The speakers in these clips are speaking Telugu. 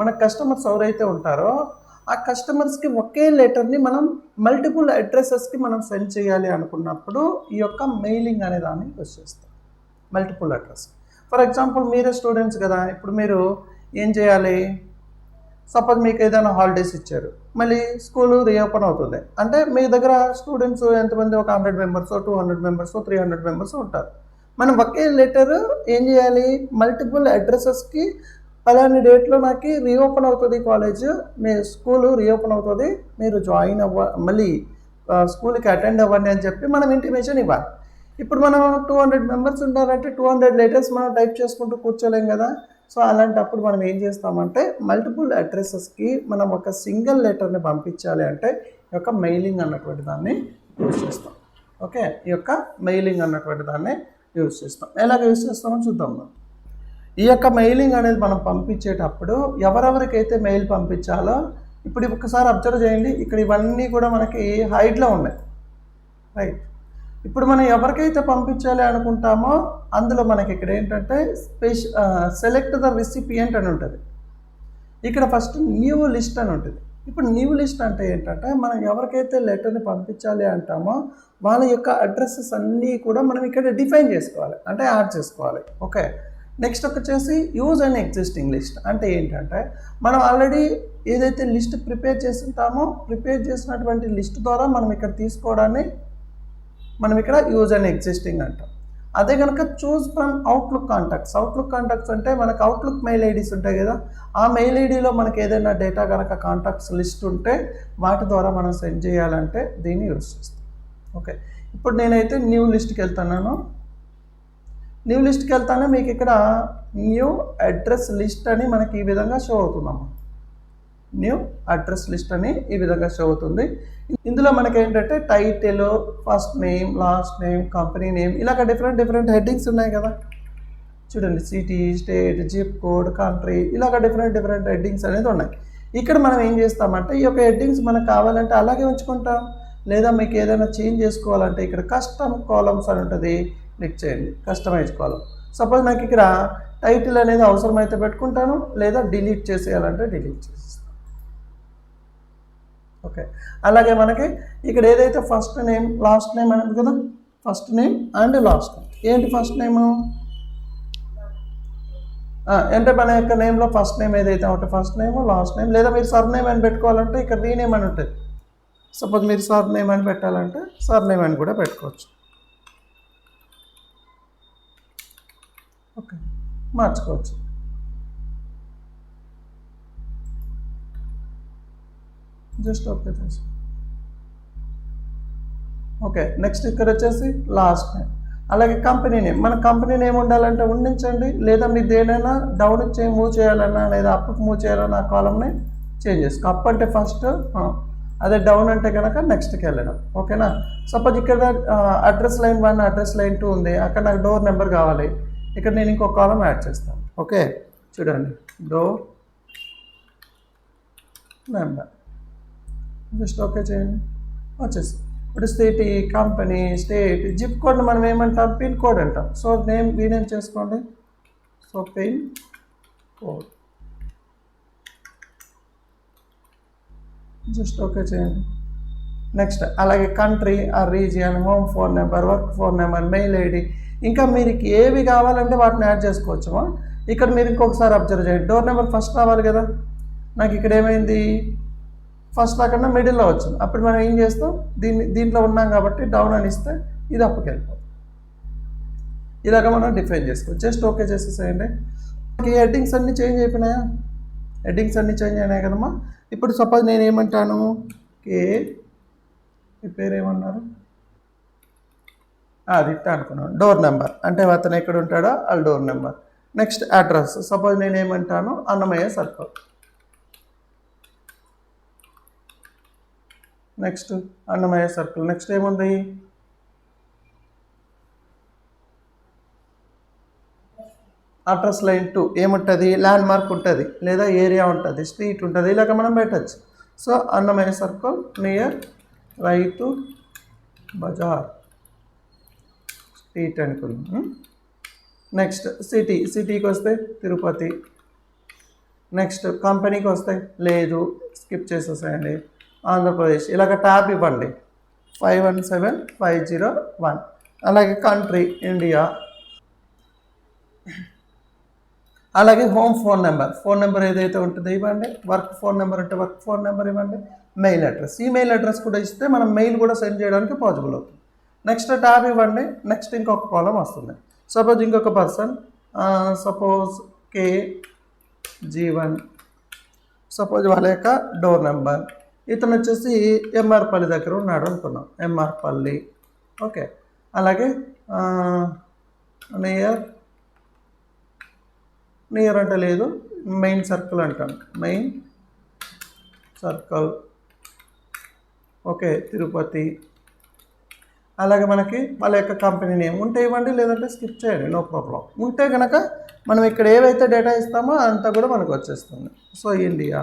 మన కస్టమర్స్ ఎవరైతే ఉంటారో ఆ కస్టమర్స్కి ఒకే లెటర్ని మనం మల్టిపుల్ అడ్రసెస్కి మనం సెండ్ చేయాలి అనుకున్నప్పుడు ఈ యొక్క మెయిలింగ్ అనే దాన్ని యూస్ చేస్తాం. మల్టిపుల్ అడ్రస్ ఫర్ ఎగ్జాంపుల్ మీరే స్టూడెంట్స్ కదా ఇప్పుడు మీరు ఏం చేయాలి? సపోజ్ మీకు ఏదైనా హాలిడేస్ ఇచ్చారు మళ్ళీ స్కూల్ రీఓపెన్ అవుతుంది. అంటే మీ దగ్గర స్టూడెంట్స్ ఎంతమంది? ఒక hundred members two hundred members three hundred members ఉంటారు. మనం ఒకే లెటర్ ఏం చేయాలి? మల్టిపుల్ అడ్రసెస్కి అలాంటి డేట్లో నాకు రీఓపెన్ అవుతుంది కాలేజ్. మీ స్కూల్ రీఓపెన్ అవుతుంది. మీరు జాయిన్ అవ్వ మళ్ళీ స్కూల్కి అటెండ్ అవ్వండి అని చెప్పి మనం ఇంటిమేషన్ ఇవ్వాలి. ఇప్పుడు మనం టూ హండ్రెడ్ మెంబర్స్ ఉంటారంటే టూ హండ్రెడ్ లెటర్స్ మనం టైప్ చేసుకుంటూ కూర్చోలేం కదా. సో అలాంటప్పుడు మనం ఏం చేస్తామంటే మల్టిపుల్ అడ్రస్సెస్కి మనం ఒక సింగిల్ లెటర్ని పంపించాలి అంటే ఈ యొక్క మెయిలింగ్ అన్నటువంటి దాన్ని యూజ్ చేస్తాం. ఓకే? ఈ యొక్క మెయిలింగ్ అన్నటువంటి దాన్ని యూజ్ చేస్తాం. ఎలాగ యూజ్ చేస్తామో చూద్దాం మనం. ఈ యొక్క మెయిలింగ్ అనేది మనం పంపించేటప్పుడు ఎవరెవరికైతే మెయిల్ పంపించాలో ఇప్పుడు ఒకసారి అబ్జర్వ్ చేయండి. ఇక్కడ ఇవన్నీ కూడా మనకి హైట్లో ఉన్నాయి. రైట్ ఇప్పుడు మనం ఎవరికైతే పంపించాలి అనుకుంటామో అందులో మనకి ఇక్కడ ఏంటంటే స్పెష సెలెక్ట్ ద రెసిపియంట్ అని ఉంటుంది. ఇక్కడ ఫస్ట్ న్యూ లిస్ట్ అని ఉంటుంది. ఇప్పుడు న్యూ లిస్ట్ అంటే ఏంటంటే మనం ఎవరికైతే లెటర్ని పంపించాలి అంటామో వాళ్ళ యొక్క అడ్రస్సెస్ అన్నీ కూడా మనం ఇక్కడ డిఫైన్ చేసుకోవాలి. అంటే యాడ్ చేసుకోవాలి. ఓకే నెక్స్ట్ వచ్చేసి యూజ్ అండ్ ఎగ్జిస్టింగ్ లిస్ట్ అంటే ఏంటంటే మనం ఆల్రెడీ ఏదైతే లిస్ట్ ప్రిపేర్ చేసి ఉంటామో ప్రిపేర్ చేసినటువంటి లిస్ట్ ద్వారా మనం ఇక్కడ తీసుకోవడాన్ని మనం ఇక్కడ యూజ్ అండ్ ఎగ్జిస్టింగ్ అంటాం. అదే కనుక choose from Outlook contacts Outlook contacts అంటే మనకు అవుట్లుక్ మెయిల్ ఐడీస్ ఉంటాయి కదా ఆ మెయిల్ ఐడీలో మనకి ఏదైనా డేటా కనుక కాంటాక్ట్స్ లిస్ట్ ఉంటే వాటి ద్వారా మనం సెండ్ చేయాలంటే దీన్ని యూజ్ చేస్తాం. ఓకే ఇప్పుడు నేనైతే న్యూ లిస్ట్కి వెళ్తున్నాను. న్యూ లిస్ట్కి వెళ్తానే మీకు ఇక్కడ న్యూ అడ్రస్ లిస్ట్ అని మనకి ఈ విధంగా షో అవుతున్నాము న్యూ అడ్రస్ లిస్ట్ అని ఈ విధంగా షో అవుతుంది. ఇందులో మనకి ఏంటంటే title first name last name company name ఇలాగ డిఫరెంట్ డిఫరెంట్ హెడ్డింగ్స్ ఉన్నాయి కదా. చూడండి city state zip code country ఇలాగ డిఫరెంట్ డిఫరెంట్ హెడ్డింగ్స్ అనేది ఉన్నాయి. ఇక్కడ మనం ఏం చేస్తామంటే ఈ యొక్క హెడ్డింగ్స్ మనకు కావాలంటే అలాగే ఉంచుకుంటాం. లేదా మీకు ఏదైనా చేంజ్ చేసుకోవాలంటే ఇక్కడ కస్టమ్ కాలమ్స్ అని ఉంటుంది. క్లిక్ చేయండి కస్టమైజ్ కాలం. సపోజ్ నాకు ఇక్కడ టైటిల్ అనేది అవసరమైతే పెట్టుకుంటాను లేదా డిలీట్ చేసేయాలంటే డిలీట్ చేసేస్తాను. ఓకే. అలాగే మనకి ఇక్కడ ఏదైతే ఫస్ట్ నేమ్ లాస్ట్ నేమ్ అనేది కదా? First name and last name. ఏంటి ఫస్ట్ నేము? అంటే మన యొక్క నేమ్లో ఫస్ట్ నేమ్ ఏదైతే ఉంటే ఫస్ట్ నేమ్ లాస్ట్ నేమ్ లేదా మీరు సర్ నేమ్ అని పెట్టుకోవాలంటే ఇక్కడ రీనేమ్ అని ఉంటుంది. సపోజ్ మీరు సర్ నేమ్ అని పెట్టాలంటే సర్ నేమ్ అని కూడా పెట్టుకోవచ్చు. ఓకే. మార్చుకోవచ్చు. జస్ట్ ఓకే చేసి ఓకే నెక్స్ట్ ఇక్కడ వచ్చేసి లాస్ట్ నేమ్. అలాగే కంపెనీ నేమ్. మన కంపెనీ నేమ్ ఉండాలంటే ఉండించండి. లేదా మీరు దేనైనా డౌన్ చే మూవ్ చేయాలన్నా లేదా అప్కి మూవ్ చేయాలన్నా కాలంని చేంజ్ చేసుకో. అప్ అంటే ఫస్ట్ అదే డౌన్ అంటే కనుక నెక్స్ట్కి వెళ్ళడం. ఓకేనా? సపోజ్ ఇక్కడ address line one address line two ఉంది. అక్కడ నాకు డోర్ నెంబర్ కావాలి. ఇక్కడ నేను ఇంకో కాలం యాడ్ చేస్తాను. ఓకే? చూడండి. డోర్ నెంబర్ జస్ట్ ఓకే చేయండి. వచ్చేసి. ఇప్పుడు city company state zip code మనం ఏమంటాం? పిన్ కోడ్ అంటాం. సో నేమ్ రీనేమ్ చేసుకోండి. So pin code just okay చేయండి. నెక్స్ట్ అలాగే కంట్రీ ఆ region home phone number work phone number mail ID ఇంకా మీరు ఏవి కావాలంటే వాటిని యాడ్ చేసుకోవచ్చమా ఇక్కడ మీరు ఇంకొకసారి అబ్జర్వ్ చేయండి. డోర్ నెంబర్ ఫస్ట్ రావాలి కదా. నాకు ఇక్కడ ఏమైంది? ఫస్ట్ రాకుండా మిడిల్లో వచ్చింది అప్పుడు మనం ఏం చేస్తాం? దీన్ని దీంట్లో ఉన్నాం కాబట్టి డౌన్ అని ఇస్తే ఇది అప్పుకి వెళ్ళిపోతుంది. ఇలాగ మనం డిఫైన్ చేసుకోవచ్చు. జస్ట్ ఓకే చేసేసేయండి. ఈ హెడ్డింగ్స్ అన్నీ చేంజ్ అయిపోయినాయా? హెడ్డింగ్స్ అన్నీ చేంజ్ అయినాయి కదమ్మా. ఇప్పుడు సపోజ్ నేను ఏమంటాను? కే మీ పేరు ఏమన్నారు? అది అనుకున్నాను డోర్ నెంబర్ అంటే అతను ఎక్కడ ఉంటాడో వాళ్ళ door number next address suppose నేను ఏమంటాను Annamayya circle next Annamayya circle next ఏముంది? అడ్రస్ లైన్ టూ ఏముంటుంది? ల్యాండ్ మార్క్ ఉంటుంది. లేదా ఏరియా ఉంటుంది. స్ట్రీట్ ఉంటుంది. ఇలాగ మనం పెట్టచ్చు. So Annamayya circle near Rythu Bazar. Eight అనుకుందాం నెక్స్ట్ సిటీ సిటీకి వస్తే తిరుపతి. నెక్స్ట్ కంపెనీకి వస్తే లేదు. స్కిప్ చేసేసేయండి. ఆంధ్రప్రదేశ్. ఇలాగ ట్యాబ్ ఇవ్వండి. Five one seven five zero one అలాగే కంట్రీ ఇండియా అలాగే home phone number phone number ఏదైతే ఉంటుందో ఇవ్వండి. వర్క్ ఫోన్ నెంబర్ అంటే వర్క్ ఫోన్ నెంబర్ ఇవ్వండి. Mail address email address కూడా ఇస్తే మనం మెయిల్ కూడా సెండ్ చేయడానికి పాసిబుల్ అవుతుంది. నెక్స్ట్ ట్యాబ్ ఇవ్వండి. నెక్స్ట్ ఇంకొక కాలం వస్తుంది. సపోజ్ ఇంకొక person suppose K Jeevan suppose వాళ్ళ యొక్క డోర్ నెంబర్. ఇతను వచ్చేసి ఎంఆర్పల్లి దగ్గర ఉన్నాడు అనుకున్నాం. ఎంఆర్పల్లి ఓకే. అలాగే నియర్ నియర్ అంటే లేదు మెయిన్ సర్కిల్ అంటాం. Main circle. ఓకే తిరుపతి. అలాగే మనకి వాళ్ళ యొక్క కంపెనీ నేమ్ ఉంటే ఇవ్వండి లేదంటే స్కిప్ చేయండి నో ప్రాబ్లం ఉంటే కనుక మనం ఇక్కడ ఏవైతే డేటా ఇస్తామో అంతా కూడా మనకు వచ్చేస్తుంది. సో ఇండియా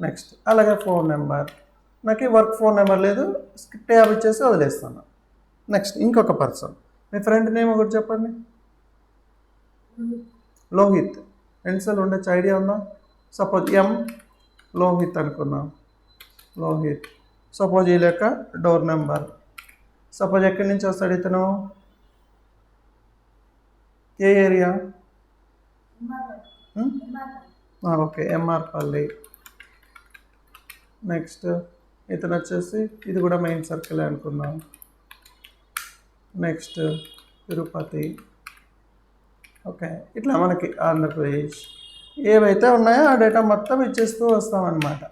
నెక్స్ట్ అలాగే ఫోన్ నెంబర్ నాకు వర్క్ ఫోన్ నెంబర్ లేదు ట్యాబ్ ఇచ్చేసి వదిలేస్తాను. నెక్స్ట్ ఇంకొక పర్సన్ మీ ఫ్రెండ్ నేమ్ ఒకటి చెప్పండి. లోహిత్. ఎన్నిసార్లు ఉండొచ్చు ఐడియా ఉందా? సపోజ్ ఎం లోహిత్ అనుకున్నాం. లోహిత్. సపోజ్ ఈ లెక్క డోర్ నెంబర్ సపోజ్ ఎక్కడి నుంచి వస్తాడు ఇతను? ఏ ఏరియా? ఓకే ఎంఆర్పల్లి. నెక్స్ట్ ఇతను వచ్చేసి ఇది కూడా మెయిన్ సర్కిల్ అనుకుందాం. నెక్స్ట్ తిరుపతి. ఓకే ఇట్లా మనకి ఆంధ్రప్రదేశ్. ఏవైతే ఉన్నాయో ఆ డేటా మొత్తం ఇచ్చేస్తూ వస్తామన్నమాట.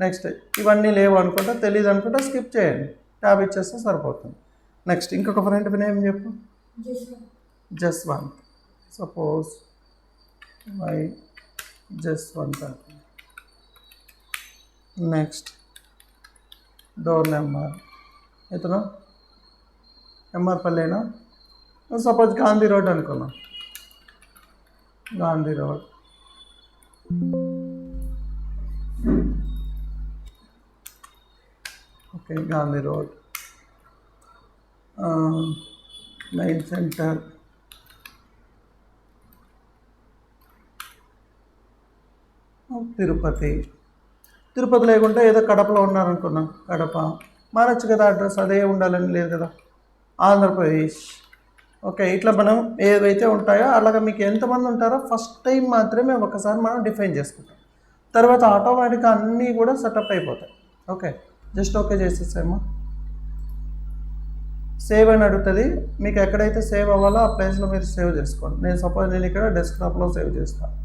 నెక్స్ట్ ఇవన్నీ లేవు అనుకుంటా తెలియదు అనుకుంటా స్కిప్ చేయండి. ట్యాబ్ ఇచ్చేస్తే సరిపోతుంది. నెక్స్ట్ ఇంకొక ఫ్రెండ్ నేమ్ చెప్పు. Jaswant. Suppose Y Jaswant next door number ఇతను ఎంఆర్పల్లినా సపోజ్ గాంధీ రోడ్ అనుకున్నాం. Gandhi road Gandhi road main centre. Tirupati. Tirupati లేకుంటే ఏదో కడపలో ఉన్నారనుకున్నాం కడప. మారచ్చు కదా అడ్రస్ అదే ఉండాలని లేదు కదా. ఆంధ్రప్రదేశ్. ఓకే ఇట్లా మనం ఏవైతే ఉంటాయో అలాగా మీకు ఎంతమంది ఉంటారో ఫస్ట్ టైం మాత్రమే ఒకసారి మనం డిఫైన్ చేసుకుంటాం. తర్వాత ఆటోమేటిక్గా అన్నీ కూడా సెటప్ అయిపోతాయి. ఓకే. జస్ట్ ఓకే చేసేసామా సేవ్ అని అడుగుతుంది. మీకు ఎక్కడైతే సేవ్ అవ్వాలో ఆ ప్లేస్లో మీరు సేవ్ చేసుకోండి. నేను సపోజ్ నేను ఇక్కడ డెస్క్టాప్లో సేవ్ చేస్తాను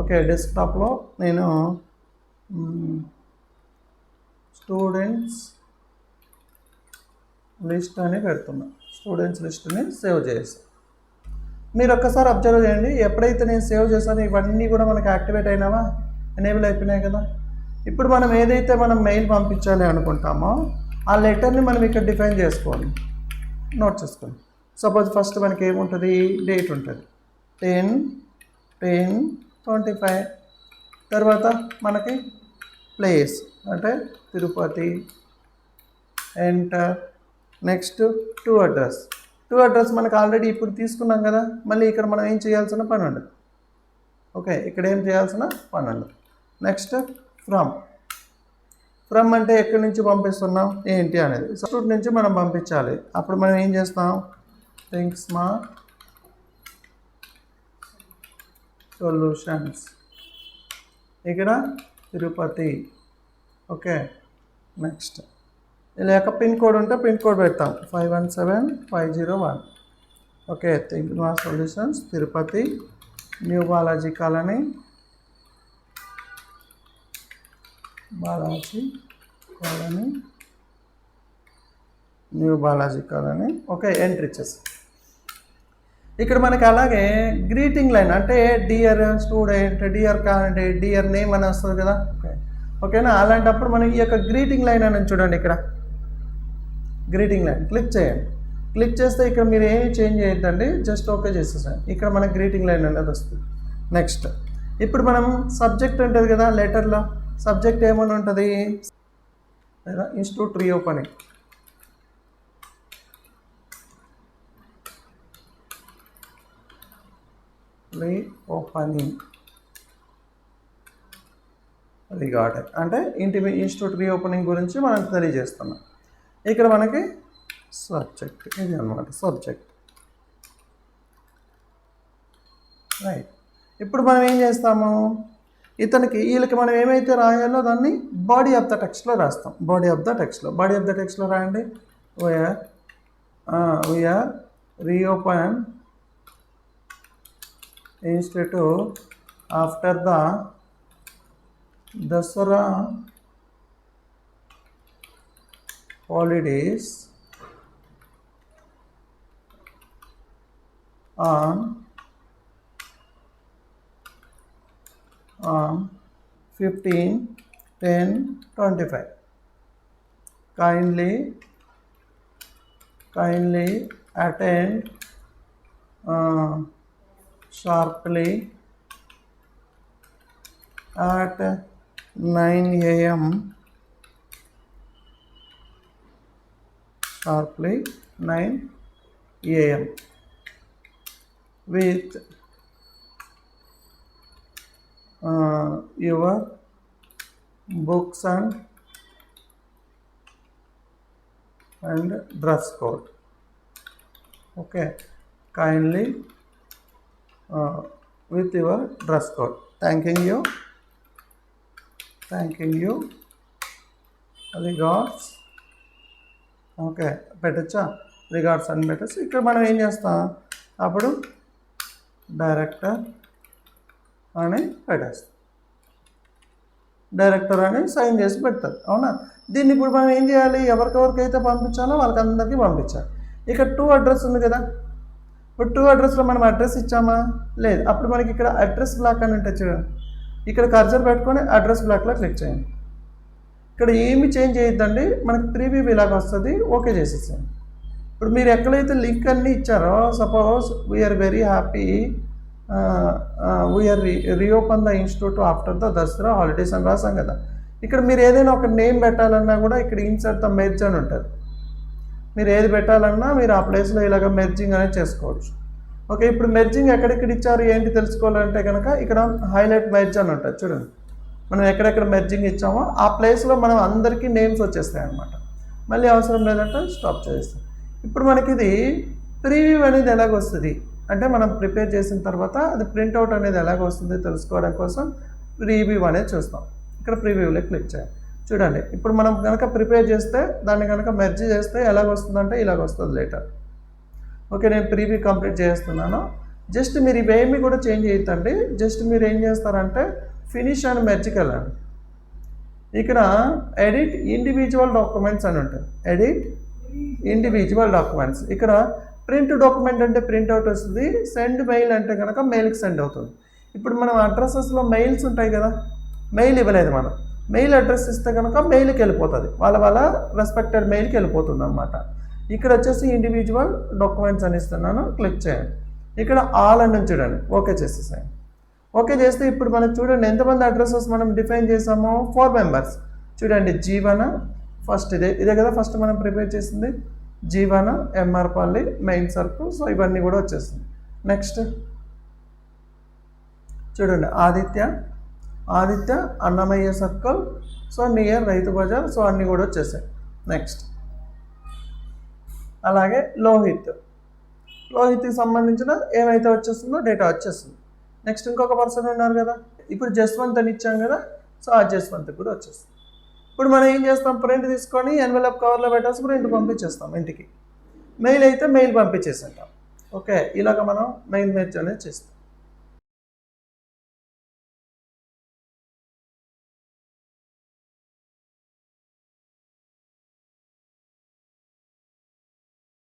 ఓకే డెస్క్టాప్లో నేను స్టూడెంట్స్ లిస్ట్ అని పెడుతున్నా. స్టూడెంట్స్ లిస్ట్ని సేవ్ చేసి మీరు ఒక్కసారి అబ్జర్వ్ చేయండి. ఎప్పుడైతే నేను సేవ్ చేశానో ఇవన్నీ కూడా మనకి యాక్టివేట్ అయినావా? ఎనేబుల్ అయిపోయినాయి కదా. ఇప్పుడు మనం ఏదైతే మనం మెయిల్ పంపించాలి అనుకుంటామో ఆ లెటర్ని మనం ఇక్కడ డిఫైన్ చేసుకోవాలి. నోట్ చేసుకోండి. సపోజ్ ఫస్ట్ మనకి ఏముంటుంది? డేట్ ఉంటుంది. టెన్ టెన్ ట్వంటీ ఫైవ్ తర్వాత మనకి ప్లేస్ అంటే Tirupati. Enter next to address to address మనకు ఆల్రెడీ ఇప్పుడు తీసుకున్నాం కదా. మళ్ళీ ఇక్కడ మనం ఏం చేయాల్సిన పని ఉండదు ఓకే ఇక్కడ ఏం చేయాల్సిన పని ఉండదు నెక్స్ట్ ఫ్రమ్. ఫ్రమ్ అంటే ఎక్కడి నుంచి పంపిస్తున్నాం? ఏంటి అనేది. సబ్స్టిట్యూట్ నుంచి మనం పంపించాలి. అప్పుడు మనం ఏం చేస్తాం? థింక్స్ మా సొల్యూషన్స్. ఇక్కడ తిరుపతి. ఓకే. నెక్స్ట్. లేక పిన్ కోడ్ ఉంటే పిన్ కోడ్ పెడతాం. Five one seven five zero one. Okay. Think మా solutions. Tirupati. New Balaji colony. Balaji colony new Balaji colony. Okay entry ఇచ్చేసి ఇక్కడ మనకి అలాగే గ్రీటింగ్ లైన్ అంటే dear student dear candidate dear name అని వస్తుంది కదా? ఓకే. ఓకేనా? అలాంటప్పుడు మనం ఈ యొక్క గ్రీటింగ్ లైన్ అని చూడండి ఇక్కడ. Greeting line. క్లిక్ చేయండి. క్లిక్ చేస్తే ఇక్కడ మీరు ఏమి చేంజ్ చేయొద్దండి. జస్ట్ ఓకే చేసేసాను ఇక్కడ మనకి గ్రీటింగ్ లైన్ అనేది వస్తుంది. నెక్స్ట్. ఇప్పుడు మనం సబ్జెక్ట్ ఉంటుంది కదా లెటర్లో. సబ్జెక్ట్ ఏమని ఉంటుంది? ఇన్స్టిట్యూట్ రీఓపెనింగ్ రీఓపెనింగ్ రిగార్డెడ్ అంటే ఇంటి ఇన్స్టిట్యూట్ రీఓపెనింగ్ గురించి మనం తెలియజేస్తున్నాం. ఇక్కడ మనకి సబ్జెక్ట్ ఇది అనమాట సబ్జెక్ట్. రైట్ ఇప్పుడు మనం ఏం చేస్తాము? ఇతనికి వీళ్ళకి మనం ఏమైతే రాయాలో దాన్ని బాడీ ఆఫ్ ద టెక్స్ట్లో రాస్తాం. బాడీ ఆఫ్ ద టెక్స్ట్లో బాడీ ఆఫ్ ద టెక్స్ట్లో రాయండి. We're we're reopen institute after the Dasara holidays on on 15 10 25 kindly kindly attend uh, sharply at 9 a.m. sharply 9 a.m. with uh, your books and and dress code okay kindly uh, with your dress code thanking you thanking you regards okay పెట్టచ్చా రిగార్డ్స్ అని పెట్టచ్చు ఇక్కడ మనం ఏం చేస్తాం అప్పుడు డైరెక్టర్ అని పెట్టేస్తారు డైరెక్టర్ అని సైన్ చేసి పెడతారు. అవునా? దీన్ని ఇప్పుడు మనం ఏం చేయాలి? ఎవరికెవరికైతే పంపించాలో వాళ్ళకందరికీ పంపించాలి. ఇక టూ అడ్రస్ ఉంది కదా? ఇప్పుడు టూ అడ్రస్లో మనం అడ్రస్ ఇచ్చామా? లేదు. అప్పుడు మనకి ఇక్కడ అడ్రస్ బ్లాక్ అని ఉంటుంది చూడండి. ఇక్కడ కర్జర్ పెట్టుకొని అడ్రస్ బ్లాక్లో క్లిక్ చేయండి. ఇక్కడ ఏమి చేంజ్ చేయొద్దండి? మనకి ప్రీవ్యూ ఇలాగ వస్తుంది. ఓకే చేసేసేయండి. ఇప్పుడు మీరు ఎక్కడైతే లింక్ అన్నీ ఇచ్చారో suppose we're very happy we're reopen the institute after the Dasara holidays అని రాసాం కదా ఇక్కడ మీరు ఏదైనా ఒక నేమ్ పెట్టాలన్నా కూడా ఇక్కడ ఇన్సర్ట్ ద మెర్జ్ అని ఉంటుంది. మీరు ఏది పెట్టాలన్నా మీరు ఆ ప్లేస్లో ఇలాగ మెర్జింగ్ అనేది చేసుకోవచ్చు. ఓకే ఇప్పుడు మెర్జింగ్ ఎక్కడెక్కడ ఇచ్చారు ఏంటి తెలుసుకోవాలంటే కనుక ఇక్కడ హైలైట్ మెర్జ్ అని ఉంటుంది చూడండి. మనం ఎక్కడెక్కడ మెర్జింగ్ ఇచ్చామో ఆ ప్లేస్లో మనం అందరికీ నేమ్స్ వచ్చేస్తాయి అనమాట మళ్ళీ అవసరం లేదంటే స్టాప్ చేస్తాం ఇప్పుడు మనకి ఇది ప్రీవ్యూ అనేది ఎలాగొస్తుంది? అంటే మనం ప్రిపేర్ చేసిన తర్వాత అది ప్రింట్అవుట్ అనేది ఎలాగ వస్తుంది తెలుసుకోవడం కోసం ప్రీవ్యూ అనేది చూస్తాం. ఇక్కడ ప్రీవ్యూలో క్లిక్ చేయాలి. చూడండి ఇప్పుడు మనం కనుక ప్రిపేర్ చేస్తే దాన్ని కనుక మెర్జ్ చేస్తే ఎలాగ వస్తుందంటే ఇలాగ వస్తుంది లేటర్. ఓకే నేను ప్రీవ్యూ కంప్లీట్ చేస్తున్నాను. జస్ట్ మీరు ఇవేమి కూడా చేంజ్ చేయొద్దండి. జస్ట్ మీరు ఏం చేస్తారంటే ఫినిష్ అని మెర్జ్కి వెళ్ళండి. ఇక్కడ ఎడిట్ ఇండివిజువల్ డాక్యుమెంట్స్ అని ఉంటుంది. Edit individual documents. ఇక్కడ ప్రింట్ డాక్యుమెంట్ అంటే ప్రింట్అవుట్ వస్తుంది సెండ్ మెయిల్ అంటే కనుక మెయిల్కి సెండ్ అవుతుంది. ఇప్పుడు మనం అడ్రసెస్లో మెయిల్స్ ఉంటాయి కదా మెయిల్ ఇవ్వలేదు మనం. మెయిల్ అడ్రస్ ఇస్తే కనుక మెయిల్కి వెళ్ళిపోతుంది. వాళ్ళ వాళ్ళ రెస్పెక్టెడ్ మెయిల్కి వెళ్ళిపోతుంది అనమాట ఇక్కడ వచ్చేసి ఇండివిజువల్ డాక్యుమెంట్స్ అని ఇస్తున్నాను క్లిక్ చేయండి. ఇక్కడ ఆల్ అని చూడండి ఓకే చేసేసాయండి. ఓకే చేస్తే ఇప్పుడు మనం చూడండి ఎంతమంది అడ్రస్సెస్ మనం డిఫైన్ చేసామో ఫోర్ మెంబర్స్ చూడండి జీవన ఫస్ట్ ఇదే ఇదే కదా ఫస్ట్ మనం ప్రిపేర్ చేసింది. జీవన ఎంఆర్పల్లి మెయిన్ సర్కిల్ సో ఇవన్నీ కూడా వచ్చేస్తుంది నెక్స్ట్ చూడండి Aditya Aditya Annamayya circle so near Rythu Bazaar so అన్నీ కూడా వచ్చేసాయి. నెక్స్ట్ అలాగే లోహిత్. లోహిత్కి సంబంధించిన ఏమైతే వచ్చేస్తుందో డేటా వచ్చేస్తుంది. నెక్స్ట్ ఇంకొక పర్సన్ ఉన్నారు కదా ఇప్పుడు జస్వంత్ అని ఇచ్చాం కదా సో ఆ జస్వంత్ కూడా వచ్చేస్తుంది. ఇప్పుడు మనం ఏం చేస్తాం? ప్రింట్ తీసుకొని ఎన్వెలప్ కవర్లో పెట్టేసి ప్రింట్ పంపించేస్తాం ఇంటికి. మెయిల్ అయితే మెయిల్ పంపించేసేటాం ఓకే ఇలాగ మనం మెయిల్ మెయిల్ అనేది చేస్తాం.